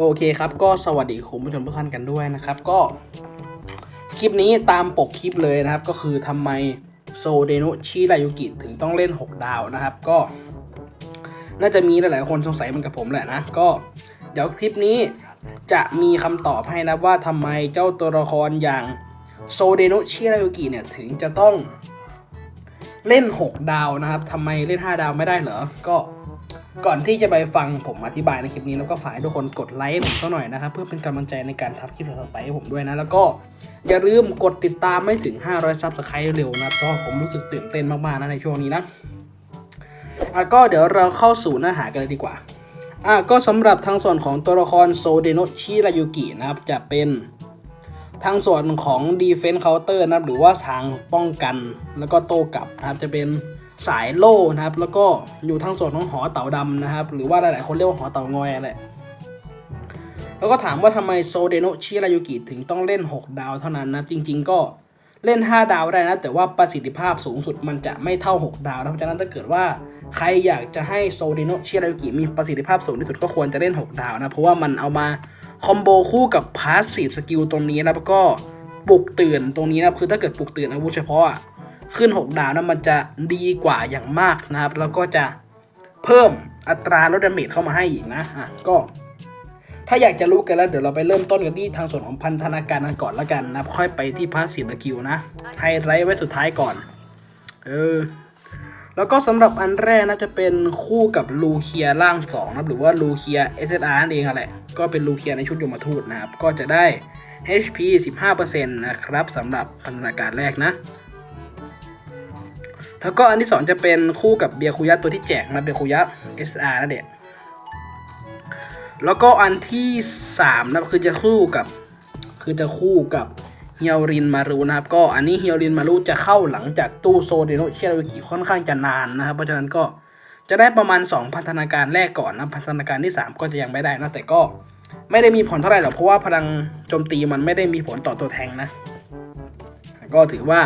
โอเคครับก็สวัสดีคุณผู้ชมทุกท่านกันด้วยนะครับ ก็คลิปนี้ตามปกคลิปเลยนะครับ ก็คือทำไมโซเดโนชิรายุกิถึงต้องเล่น 6 ดาวนะครับ ก็ น่าจะมีหลายๆคนสงสัยเหมือนกับผมแหละนะ ก็เดี๋ยวคลิปนี้จะมีคำตอบให้นะว่าทำไมเจ้าตัวละครอย่างโซเดโนชิรายุกิเนี่ยถึงจะต้องเล่น 6 ดาวนะครับทำไมเล่น 5 ดาวไม่ได้เหรอ ก็ ก่อนที่จะไปฟังผมอธิบายในคลิปนี้แล้วก็ฝากทุกคนกดไลค์ผมสักหน่อยนะครับ เพื่อเป็นกำลังใจในการทำคลิปต่อไปให้ผมด้วยนะ แล้วก็อย่าลืมกดติดตามไม่ถึง 500ซับสไครต์เร็วนะเพราะผมรู้สึกตื่นเต้นมากๆนะในช่วงนี้นะอะก็เดี๋ยวเราเข้าสู่เนื้อหากันเลยดีกว่าอะก็สำหรับทางส่วนของตัวละครโซเดโนชิรายุกินะครับจะเป็นทางส่วนของ Defense Counter นะครับหรือว่าทางป้องกันแล้วก็โต้กลับนะครับจะเป็น สายโล่นะครับ แล้วก็อยู่ทางส่วนของหอเต่าดำนะครับ หรือว่าหลาย ๆ คนเรียกว่าหอเต่างอยแหละแล้วก็ถามว่าทำไมโซเดโนชิรายุกิถึงต้องเล่น 6 ดาวเท่านั้นนะ จริง ๆ ก็เล่น 5 ดาวได้นะ แต่ว่าประสิทธิภาพสูงสุดมันจะไม่เท่า 6 ดาวนะเพราะฉะนั้นถ้าเกิดว่าใครอยากจะให้โซเดโนชิรายุกิมีประสิทธิภาพสูงที่สุดก็ควรจะเล่น 6 ดาวนะ เพราะว่ามันเอามาคอมโบคู่กับพาสซีฟสกิลตรงนี้นะแล้วก็ปลุกตื่นตรงนี้นะคือถ้าเกิดปลุกตื่นอาวุธเฉพาะอะ ขึ้น 6 ดาวนะมันจะดีกว่าอย่างมากนะครับ แล้วก็จะเพิ่มอัตราลดดาเมจเข้ามาให้อีกนะอะก็ ถ้าอยากจะรู้กันแล้วเดี๋ยวเราไปเริ่มต้นกันที่ทางส่วนของพันธนาการกันก่อนละกันนะค่อยไปที่พาสซีฟสกิลนะไฮไลท์ไว้สุดท้ายก่อน เออแล้วก็สำหรับอันแรกนะจะเป็นคู่กับลูเคียร่างสองนะหรือว่าลูเคีย SSR นั่นเองอะแหละก็เป็นลูเคียในชุดยมทูตนะครับ ก็จะได้ HP 15%นะครับสำหรับพันธนาการแรกนะ แล้วก็อันที่สองจะเป็นคู่กับเบียคุยะตัวที่แจกนะเบียคุยะ SR นั่นเองแล้วก็อันที่สามนะคือจะคู่กับ คือจะคู่กับเฮียวรินมารุนะครับ ก็อันนี้เฮียวรินมารุจะเข้าหลังจากตู้โซเดโนเชียรุกิค่อนข้างจะนานนะครับ เพราะฉะนั้นก็จะได้ประมาณ 2 พันธนาการแรกก่อนนะพันธนาการที่ 3 ก็จะยังไม่ได้นะแต่ก็ไม่ได้มีผลเท่าไหร่หรอกเพราะว่าพลังโจมตีมันไม่ได้มีผลต่อตัวแทงนะ ก็ถือว่า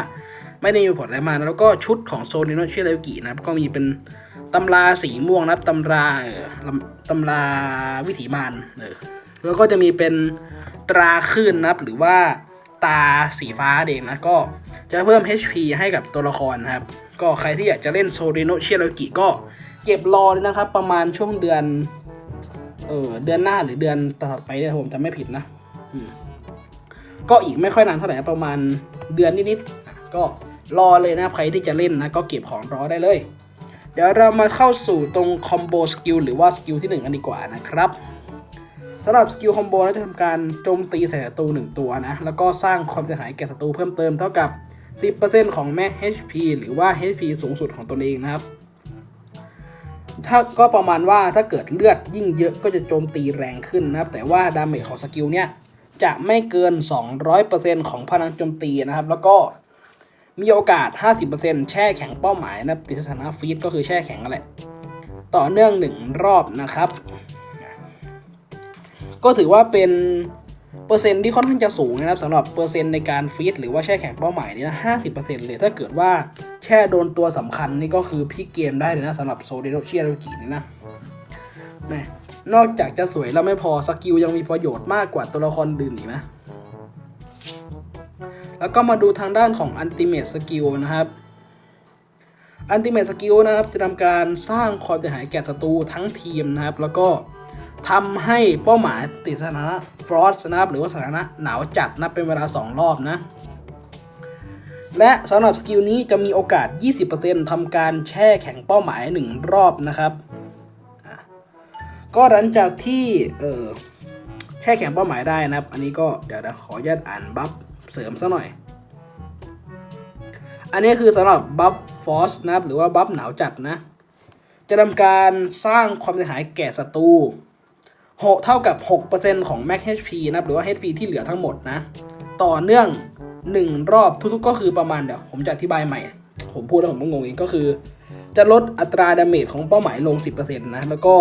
ไม่ได้มีผลอะไรมากนะแล้วก็ชุดของโซเดโนเชียรุกินะครับ ก็มีเป็นตำราสีม่วงนะครับตำราเออตำราวิถีมารเออแล้วก็จะมีเป็นตราคลื่นนะครับ หรือว่าตาสีฟ้าเด่นะก็จะเพิ่ม HP ให้กับตัวละครนะครับ ก็ใครที่อยากจะเล่นโซเรโนเชียร์กิก็เก็บรอเลยนะครับ ประมาณช่วงเดือน เออเดือนหน้าหรือเดือนต่อไปเนี่ยผมจำไม่ผิดนะก็อีกไม่ค่อยนานเท่าไหร่ประมาณเดือนนิดๆก็ รอเลยนะใครที่จะเล่นนะก็เก็บของรอได้เลย เดี๋ยวเรามาเข้าสู่ตรงคอมโบสกิลหรือว่าสกิลที่1กันดีกว่านะครับสำหรับสกิลคอมโบเราจะทำการโจมตีใส่ศัตรู1ตัวนะ แล้วก็สร้างความเสียหายแก่ศัตรูเพิ่มเติมเท่ากับ 10%ของแม็ HP หรือว่า HP สูงสุดของตนเองนะครับ ถ้าก็ประมาณว่าถ้าเกิดเลือดยิ่งเยอะก็จะโจมตีแรงขึ้นนะครับ แต่ว่าดาเมจของสกิลเนี่ยจะไม่เกิน 200%ของพลังโจมตีนะครับ แล้วก็ มีโอกาส 50%แช่แข็งเป้าหมายนะติดสถานะฟีดก็คือแช่แข็งนั่นแหละ ต่อเนื่องหนึ่งรอบนะครับ ก็ถือว่าเป็นเปอร์เซ็นต์ที่ค่อนข้างจะสูงนะครับสำหรับเปอร์เซ็นต์ในการฟีดหรือว่าแช่แข็งเป้าหมายนี่นะ50%เลยถ้าเกิดว่าแช่โดนตัวสำคัญนี่ก็คือพลิเกมได้เลยนะสำหรับโซเดโรเชียรุกินี่นะนนอกจากจะสวยแล้วไม่พอสกิลยังมีประโยชน์มากกว่าตัวละครอื่นอีกนะ แล้วก็มาดูทางด้านของ Ultimate Skill นะครับ Ultimate Skill นะครับจะทำการสร้างความเสียหายแก่ศัตรูทั้งทีมนะครับ แล้วก็ทำให้เป้าหมายติดสถานะ Frost นะครับหรือว่าสถานะหนาวจัดนะเป็นเวลา 2 รอบนะ และสำหรับสกิลนี้จะมีโอกาส 20%ทำการแช่แข็งเป้าหมาย 1 รอบนะครับก็หลังจากที่เออแช่แข็งเป้าหมายได้นะครับ อันนี้ก็เดี๋ยวนะขออนุญาตอ่านบัฟ เสริมซะหน่อย อันนี้คือสำหรับบัฟฟอสนะครับหรือว่าบัฟหนาวจัดนะ จะทำการสร้างความเสียหายแก่ศัตรูหกเท่ากับ 6%ของ Max HP นะครับหรือว่า HP ที่เหลือทั้งหมดนะ ต่อเนื่อง 1 รอบทุกๆก็คือประมาณเดี๋ยวผมจะอธิบายใหม่ ผมพูดแล้วผมก็งงเองก็คือ จะลดอัตราดาเมจของเป้าหมายลง 10%นะแล้วก็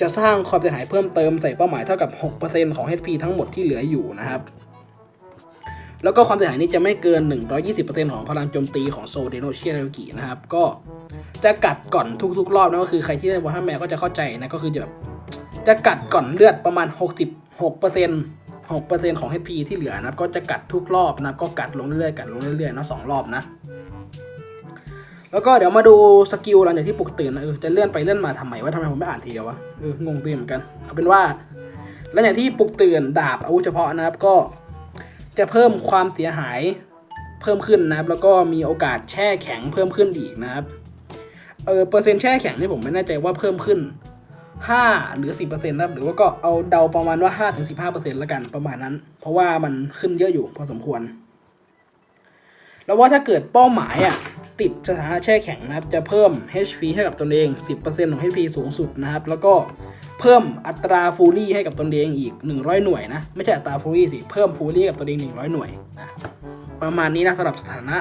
จะสร้างความเสียหายเพิ่มเติมใส่เป้าหมายเท่ากับ 6%ของ HP ทั้งหมดที่เหลืออยู่นะครับ แล้วก็ความเสียหายนี้จะไม่เกิน 120%ของพลังโจมตีของโซเดโนเชียรุกินะครับ ก็จะกัดก่อนทุกๆ รอบนะก็คือใครที่เล่นวอร์แฮมแมร์ก็จะเข้าใจนะก็คือจะแบบจะกัดก่อนเลือดประมาณ 66เปอร์เซ็นต์6เปอร์เซ็นต์ของ HP ที่เหลือนะครับ ก็จะกัดทุกรอบนะครับ ก็กัดลงเรื่อยๆ กัดลงเรื่อยๆนะสองรอบนะ แล้วก็เดี๋ยวมาดูสกิลหลังจากที่ปลุกตื่นนะเออจะเลื่อนไปเลื่อนมาทำไมวะทำไมผมไม่อ่านทีเดียววะเอองงตื่นเหมือนกันเอาเป็นว่าหลังจากที่ปลุกตื่นดาบอาวุธเฉพาะนะครับ ก็ จะเพิ่มความเสียหายเพิ่มขึ้นนะครับ แล้วก็มีโอกาสแช่แข็งเพิ่มขึ้นอีกนะครับเออเปอร์เซ็นต์แช่แข็งนี่ผมไม่แน่ใจว่าเพิ่มขึ้น 5 หรือ 10%นะครับหรือว่าก็เอาเดาประมาณว่า 5-15%แล้วกันประมาณนั้น เพราะว่ามันขึ้นเยอะอยู่พอสมควร แล้วว่าถ้าเกิดเป้าหมายอะติดสถานะแช่แข็งนะครับ จะเพิ่ม HP ให้กับตนเอง 10%ของ HP สูงสุดนะครับ แล้วก็ เพิ่มอัตราฟูรี่ให้กับตนเองอีก 100 หน่วยนะ ไม่ใช่อัตราฟูรี่สิ เพิ่มฟูรี่กับตนเอง 100 หน่วยนะประมาณนี้นะสำหรับสถานะ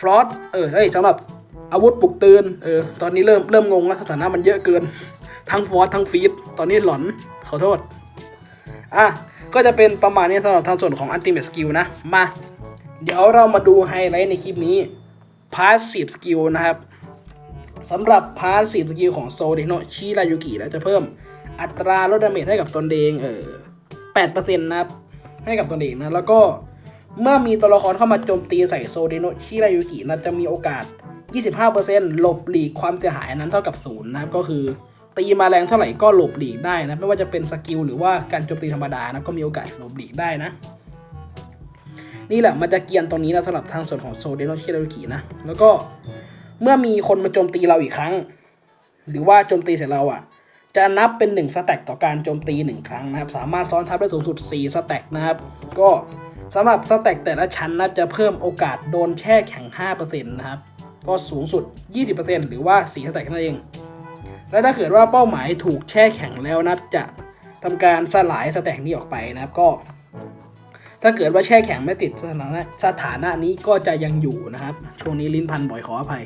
ฟลอสเออเฮ้ยสำหรับอาวุธปลุกตื่นเออตอนนี้เริ่มเริ่มงงแล้วสถานะมันเยอะเกิน ทั้งฟอสทั้งฟีดตอนนี้หลอนขอโทษอะก็จะเป็นประมาณนี้สำหรับทางส่วนของ Ultimate Skill นะ มา เดี๋ยวเรามาดูไฮไลท์ในคลิปนี้ Passive Skill นะครับสำหรับ Passive Skill ของโซเดโนชิรายุกิแล้วจะเพิ่ม อัตราลดดาเมจให้กับตนเองเออ8%นะครับให้กับตนเองนะ แล้วก็เมื่อมีตัวละครเข้ามาโจมตีใส่โซเดโนชิรายุกินะจะมีโอกาส 25%หลบหลีกความเสียหายนั้นเท่ากับศูนย์นะครับก็คือตีมาแรงเท่าไหร่ก็หลบหลีกได้นะ ไม่ว่าจะเป็นสกิลหรือว่าการโจมตีธรรมดานะก็มีโอกาสหลบหลีกได้นะ นี่แหละมันจะเกียนตรงนี้นะสำหรับทางส่วนของโซเดโนชิรายุกินะแล้วก็เมื่อมีคนมาโจมตีเราอีกครั้ง หรือว่าโจมตีเสร็จเราอะ จะนับเป็น1สแต็กต่อการโจมตี 1 ครั้งนะครับ สามารถซ้อนทับได้สูงสุด4สแต็กนะครับ ก็สำหรับสแต็กแต่ละชั้นนะจะเพิ่มโอกาสโดนแช่แข็ง 5%นะครับ ก็สูงสุด 20%หรือว่า 4 สแต็กนั่นเอง และถ้าเกิดว่าเป้าหมายถูกแช่แข็งแล้วนะจะทำการสลายสแต็กนี้ออกไปนะครับก็ ถ้าเกิดว่าแช่แข็งไม่ติดสถานะสถานะนี้ก็จะยังอยู่นะครับ ช่วงนี้ลิ้นพันบ่อยขออภัย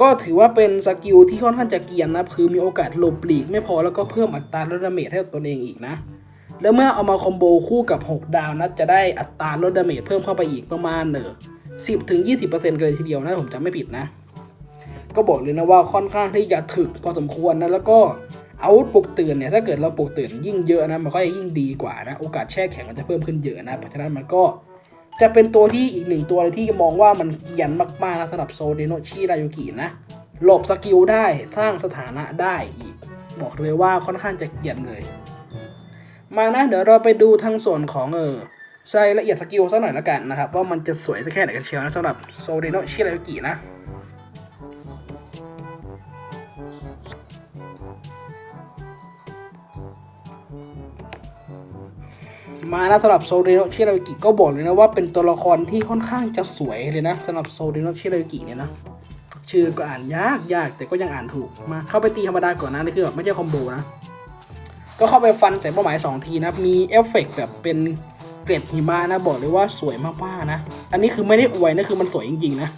ก็ถือว่าเป็นสกิลที่ค่อนข้างจะเกียนนะคือมีโอกาสหลบหลีกไม่พอแล้วก็เพิ่มอัตราลดดาเมจให้กับตัวเองอีกนะ แล้วเมื่อเอามาคอมโบคู่กับ 6 ดาวนะจะได้อัตราลดดาเมจเพิ่มเข้าไปอีกประมาณเนอ10ถึง20%กันเลยทีเดียวนะผมจำไม่ผิดนะ ก็บอกเลยนะว่าค่อนข้างที่จะถึกพอสมควรนะแล้วก็อาวุธปลุกตื่นเนี่ยถ้าเกิดเราปลุกตื่นยิ่งเยอะนะมันก็จะยิ่งดีกว่านะโอกาสแช่แข็งมันจะเพิ่มขึ้นเยอะนะเพราะฉะนั้นมันก็ จะเป็นตัวที่อีกหนึ่งตัวที่มองว่ามันเกียนมากๆนะสำหรับโซเดโนชิรายุกินะ หลบสกิลได้สร้างสถานะได้อีก บอกเลยว่าค่อนข้างจะเกียนเลย มานะเดี๋ยวเราไปดูทางส่วนของเออรายละเอียดสกิลสักหน่อยละกันนะครับ ว่ามันจะสวยสักแค่ไหนกันเชียวนะสำหรับโซเดโนชิรายุกินะ มานะสำหรับโซเดโนชิรากิก็บอกเลยนะว่าเป็นตัวละครที่ค่อนข้างจะสวยเลยนะสำหรับโซเดโนชิรากิเนี่ยนะชื่อก็อ่านยากยากแต่ก็ยังอ่านถูกมาเข้าไปตีธรรมดาก่อนนะนี่คือแบบไม่ใช่คอมโบนะก็เข้าไปฟันใส่เป้าหมาย 2 ทีนะมีเอฟเฟกต์แบบเป็นเกล็ดหิมะนะบอกเลยว่าสวยมากๆนะ อันนี้คือไม่ได้อวยนะคือมันสวยจริงๆนะ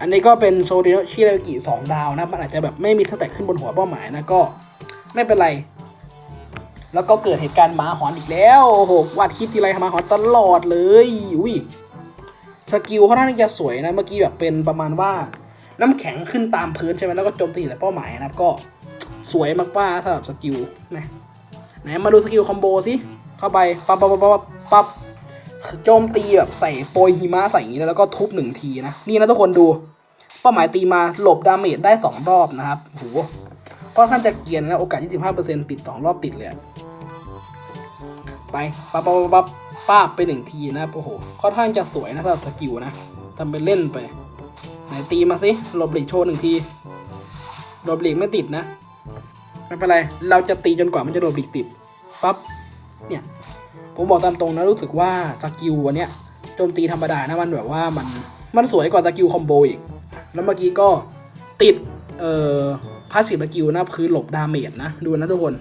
อันนี้ก็เป็นโซเดียชิรากิสองดาวนะมันอาจจะแบบไม่มีสแต็กขึ้นบนหัวเป้าหมายนะก็ไม่เป็นไร แล้วก็เกิดเหตุการณ์หมาหอนอีกแล้วโอ้โหวาดคลิปทีไรหมาหอนตลอดเลยอุ้ยสกิลเขาท่างจะสวยนะเมื่อกี้แบบเป็นประมาณว่า น้ำแข็งขึ้นตามพื้นใช่ไหมแล้วก็โจมตีแต่เป้าหมายนะครับก็สวยมากๆสำหรับสกิลนะไหนมาดูสกิลคอมโบสิเข้าไปปั๊บปั๊บปั๊บปั๊บปั๊บโจมตีแบบใส่โปรยหิมะใส่อย่างนี้แล้วก็ทุบหนึ่งทีนะนี่นะทุกคนดูเป้าหมายตีมาหลบดาเมจได้สองรอบนะครับโหค่อนข้างจะเกียนนะโอกาส 25%ติดสองรอบติดเลย ไปปั๊บปั๊บปั๊บป้าบไปหนึ่งทีนะครับโอ้โหค่อนข้างจะสวยนะสำหรับสกิลนะทำเป็นเล่นไป ไหนตีมาสิหลบหลีกโชว์หนึ่งทีหลบหลีกไม่ติดนะไม่เป็นไร เราจะตีจนกว่ามันจะหลบหลีกติดปั๊บ เนี่ย ผมบอกตามตรงนะรู้สึกว่าสกิลวันเนี้ยโจมตีธรรมดานะมันแบบว่ามันมันสวยกว่าสกิลคอมโบอีก แล้วเมื่อกี้ก็ติด เอ่อพาสซีฟสกิลนะคือหลบดาเมจนะ ดูนะทุกคน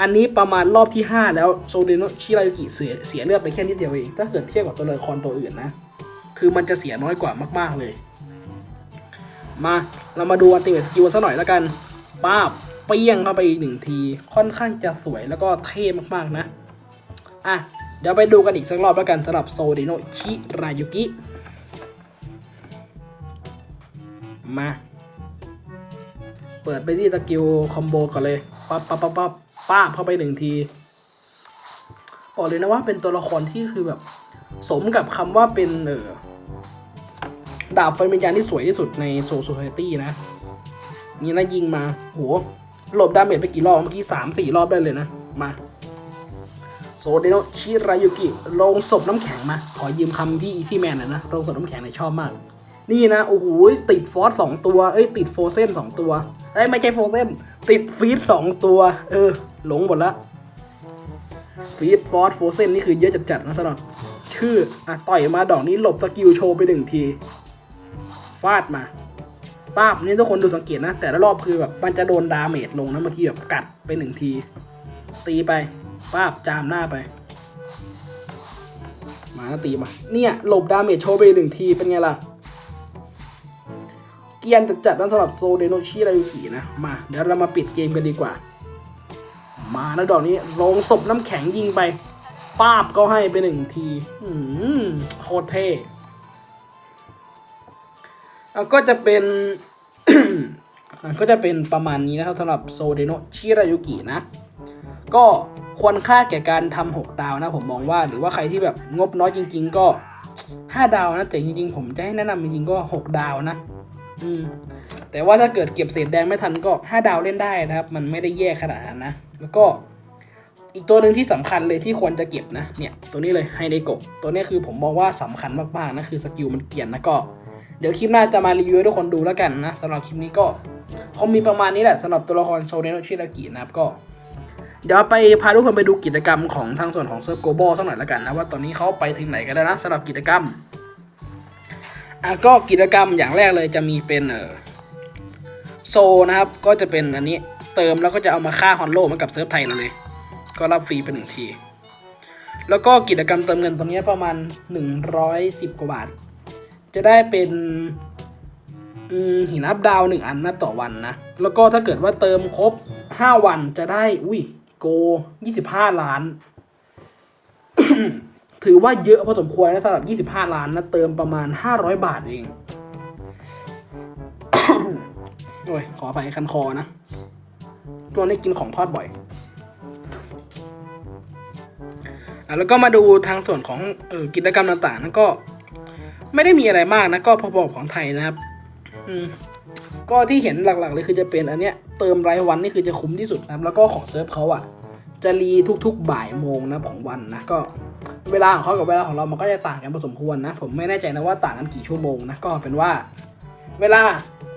อันนี้ประมาณรอบที่ 5 แล้วโซเดโนชิรายุกิเสียเสียเลือดไปแค่นิดเดียวเอง ถ้าเกิดเทียบกับตัวละครตัวอื่นนะ คือมันจะเสียน้อยกว่ามาก ๆเลย มาเรามาดูอันติเมทสกิลสักหน่อยแล้วกันป้าบเปี้ยงเข้าไปอีกหนึ่งที ค่อนข้างจะสวยแล้วก็เท่มากๆนะ อะ เดี๋ยวไปดูกันอีกสักรอบแล้วกันสำหรับโซเดโนชิรายุกิ มา เปิดไปที่สกิลคอมโบก่อนเลย ปั๊บปั๊บปั๊บปั๊บ ป้าบเข้าไปหนึ่งทีบอกเลยนะว่าเป็นตัวละครที่คือแบบ สมกับคำว่าเป็นเออดาบไฟวิญญาณที่สวยที่สุดในโซโซไซตี้นะ นี่นะยิงมาโหหลบดาเมจไปกี่รอบ เมื่อกี้สามสี่รอบได้เลยนะ มาโซเดโนชิรายุกิลงศพน้ำแข็งมา ขอยืมคำที่อีซี่แมนหน่อยนะลงศพน้ำแข็งเนี่ยชอบมาก นี่นะ โอ้โห ติดฟอสสองตัว เอ้ย ติดโฟเซนสองตัวเอ้ย ไม่ใช่โฟเซนติดฟีดสองตัว เออ หลงหมดละฟีดฟอสโฟเซนนี่คือเยอะจัดๆนะสำหรับชื่อ อะ ต่อยมาดอกนี้หลบสกิลโชว์ไปหนึ่งที ฟาดมาป้าบนี่ทุกคนดูสังเกตนะ แต่ละรอบคือแบบมันจะโดนดาเมจลงนะเมื่อกี้แบบกัดไปหนึ่งที ตีไปป้าบจามหน้าไปมาตีมา เนี่ย หลบดาเมจโชว์ไปหนึ่งทีเป็นไงล่ะ กียนจัดๆนั่นสำหรับโซเดโนชิรายุกินะ มาเดี๋ยวเรามาปิดเกมกันดีกว่า มาแล้วดอกนี้ลงศพน้ำแข็งยิงไปป้าบก็ให้ไปหนึ่งทีอืมโคตรเท่แล้วก็จะเป็นก็จะเป็นประมาณนี้นะครับสำหรับโซเดโนชิรายุกินะ ก็ควรค่าแก่การทำหกดาวนะผมมองว่าหรือว่าใครที่แบบงบน้อยจริง ๆ ก็ห้าดาวนะแต่จริง ๆ ผมจะให้แนะนำจริงๆก็หกดาวนะ อืมแต่ว่าถ้าเกิดเก็บเศษแดงไม่ทันก็ห้าดาวเล่นได้นะครับ มันไม่ได้แย่ขนาดนั้นนะ แล้วก็อีกตัวหนึ่งที่สำคัญเลยที่ควรจะเก็บนะ เนี่ย ตัวนี้เลยไฮเดโกตัวนี้คือผมมองว่าสำคัญมากๆนะคือสกิลมันเกรียนนะก็ เดี๋ยวคลิปหน้าจะมารีวิวให้ทุกคนดูแล้วกันนะสำหรับคลิปนี้ก็คงมีประมาณนี้แหละสำหรับตัวละครโซเนโนชิรากินะครับก็ เดี๋ยวไปพาทุกคนไปดูกิจกรรมของทางส่วนของเซิร์ฟโกลบอลสักหน่อยแล้วกันนะว่าตอนนี้เขาไปถึงไหนกันแล้วนะสำหรับกิจกรรม อะก็กิจกรรมอย่างแรกเลยจะมีเป็นเออโซนะครับ ก็จะเป็นอันนี้เติมแล้วก็จะเอามาฆ่าฮอนโลเหมือนกับเซิร์ฟไทยเราเลย ก็รับฟรีไปหนึ่งที แล้วก็กิจกรรมเติมเงินตรงนี้ประมาณหนึ่งร้อยสิบกว่าบาท จะได้เป็นหินอัพดาวหนึ่งอันนับต่อวันนะ แล้วก็ถ้าเกิดว่าเติมครบห้าวันจะได้ อุ้ย โกยี่สิบห้าล้าน ถือว่าเยอะพอสมควรนะสำหรับยี่สิบห้าล้านนะเติมประมาณห้าร้อยบาทเอง โอ้ย ขอไปคันคอนะตัวนี้กินของทอดบ่อยอแล้วก็มาดูทางส่วนของออกิจกรรมต่างๆนั่นก็ไม่ได้มีอะไรมากนะ ก็พอๆของไทยนะครับ อืมก็ที่เห็นหลักๆเลยคือจะเป็นอันเนี้ยเติมรายวันนี่คือจะคุ้มที่สุดนะครับแล้วก็ของเซิร์ฟเขาอะ จะรีทุกๆบ่ายโมงนะของวันนะก็ เวลาของเขากับเวลาของเรามันก็จะต่างกันพอสมควรนะ ผมไม่แน่ใจนะว่าต่างกันกี่ชั่วโมงนะ ก็เป็นว่า เวลา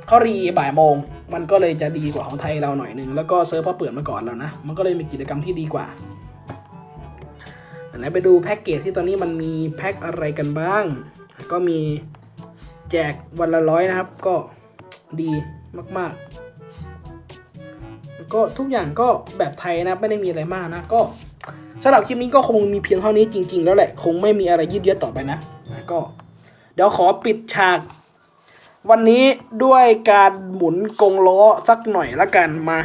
เขารีบ่ายโมง มันก็เลยจะดีกว่าของไทยเราหน่อยนึง แล้วก็เซิร์ฟเขาเปิดมาก่อนแล้วนะ มันก็เลยมีกิจกรรมที่ดีกว่าอันไหนไปดูแพ็กเกจที่ตอนนี้มันมีแพ็กอะไรกันบ้าง ก็มีแจกวันละร้อยนะครับ ก็ดีมากๆแล้วก็ทุกอย่างก็แบบไทยนะ ไม่ได้มีอะไรมากนะ ก็ สำหรับคลิปนี้ก็คงมีเพียงเท่านี้จริง ๆ แล้วแหละคงไม่มีอะไรยืดเยื้อต่อไปนะก็ เดี๋ยวขอปิดฉาก วันนี้ด้วยการหมุนกงล้อสักหน่อยละกันมา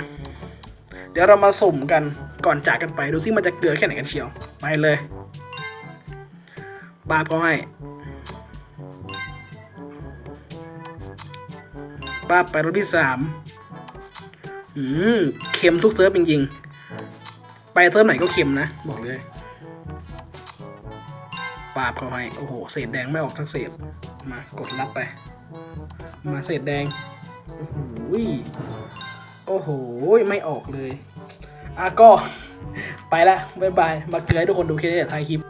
เดี๋ยวเรามาสุ่มกันก่อนจากกันไปดูซิมันจะเกลือแค่ไหนกันเชียวไปเลยบาบก็ให้บาบไปรถที่สามอืมเค็มทุกเซิร์ฟจริงๆ ไปเติมไหนก็เค็มนะ บอกเลยปาบเขาให้โอ้โห เศษแดงไม่ออกสักเศษ มากดรับไป มาเศษแดง โอ้โหโอ้โห ไม่ออกเลย อะก็ ไปละบ๊ายบาย มาเกลือให้ทุกคนดูแค่นี้แหละท้ายคลิป